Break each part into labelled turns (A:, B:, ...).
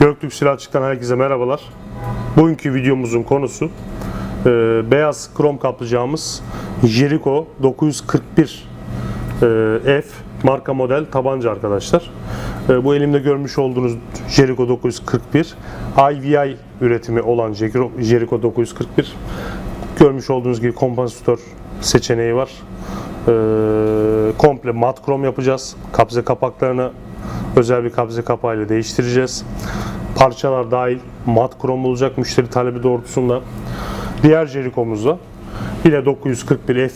A: Göktürk Silahçık'tan herkese merhabalar. Bugünkü videomuzun konusu e, beyaz krom kaplayacağımız Jericho 941 e, F marka model tabanca arkadaşlar. E, bu elimde görmüş olduğunuz Jericho 941 IVI üretimi olan Jericho Jericho 941 görmüş olduğunuz gibi kompansatör seçeneği var. E, komple mat krom yapacağız. Kabze kapaklarını özel bir kabze kapağıyla değiştireceğiz. Parçalar dahil mat krom olacak müşteri talebi doğrultusunda. Diğer Jericho'muzda yine 941 F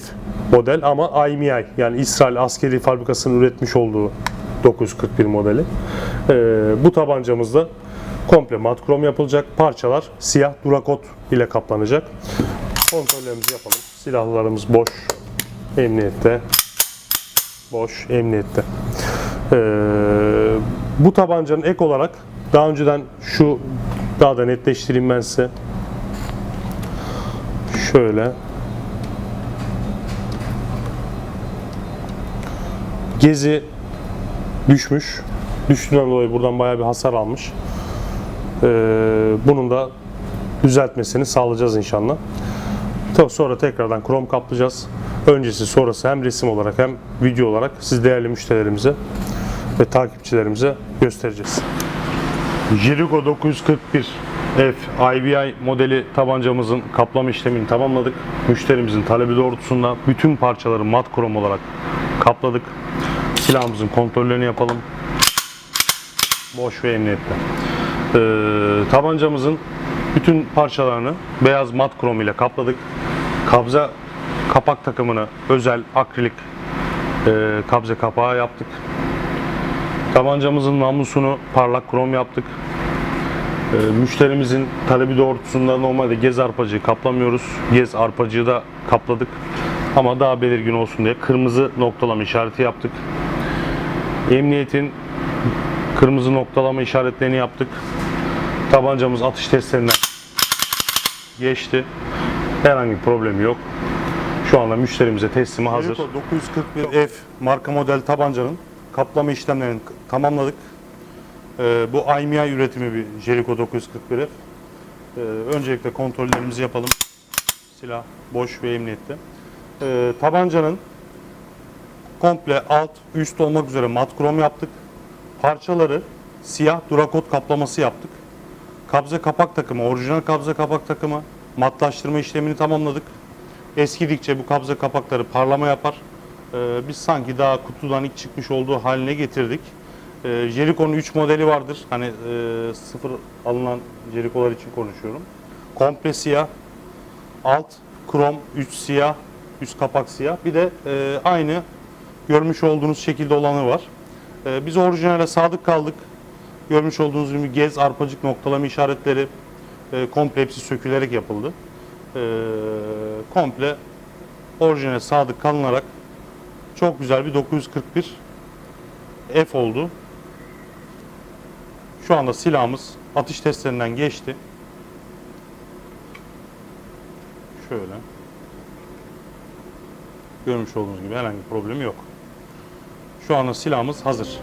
A: model ama IMEI yani İsrail askeri fabrikasının üretmiş olduğu 941 modeli. Ee, bu tabancamızda komple mat krom yapılacak. Parçalar siyah durakot ile kaplanacak. Kontrollerimizi yapalım. Silahlarımız boş. Emniyette. Boş. Emniyette. Ee, bu tabancanın ek olarak daha önceden şu daha da netleştireyim ben size. Şöyle. Gezi düşmüş. Düştüğünden dolayı buradan bayağı bir hasar almış. Ee, bunun da düzeltmesini sağlayacağız inşallah. Sonra tekrardan krom kaplayacağız. Öncesi sonrası hem resim olarak hem video olarak siz değerli müşterilerimize ve takipçilerimize göstereceğiz. Jericho 941 F IVI modeli tabancamızın kaplama işlemini tamamladık. Müşterimizin talebi doğrultusunda bütün parçaları mat krom olarak kapladık. Silahımızın kontrollerini yapalım. Boş ve emniyette. Ee, tabancamızın bütün parçalarını beyaz mat krom ile kapladık. Kabza kapak takımını özel akrilik e, kabze kapağı yaptık. Tabancamızın namlusunu parlak krom yaptık. Ee, müşterimizin talebi doğrultusunda normalde gez arpacığı kaplamıyoruz. Gez arpacığı da kapladık. Ama daha belirgin olsun diye kırmızı noktalama işareti yaptık. Emniyetin kırmızı noktalama işaretlerini yaptık. Tabancamız atış testlerinden geçti. Herhangi bir problemi yok. Şu anda müşterimize teslimi hazır. 941 F marka model tabancanın kaplama işlemlerini tamamladık. Ee, bu IMEI üretimi bir Jericho 941 F. Ee, öncelikle kontrollerimizi yapalım. Silah boş ve emniyette. Ee, tabancanın komple alt, üst olmak üzere mat krom yaptık. Parçaları siyah durakot kaplaması yaptık. Kabze kapak takımı, orijinal kabze kapak takımı, matlaştırma işlemini tamamladık. Eskidikçe bu kabze kapakları parlama yapar. Ee, biz sanki daha kutudan ilk çıkmış olduğu haline getirdik. Ee, Jericho'nun 3 modeli vardır. Hani e, sıfır alınan Jericho'lar için konuşuyorum. Komple siyah, alt krom, 3 siyah, üst kapak siyah. Bir de e, aynı görmüş olduğunuz şekilde olanı var. E, biz orijinale sadık kaldık. Görmüş olduğunuz gibi gez, arpacık noktalama işaretleri e, komple hepsi sökülerek yapıldı. E, komple orijinale sadık kalınarak çok güzel bir 941 F oldu. Şu anda silahımız atış testlerinden geçti. Şöyle. Görmüş olduğunuz gibi herhangi bir problemi yok. Şu anda silahımız hazır.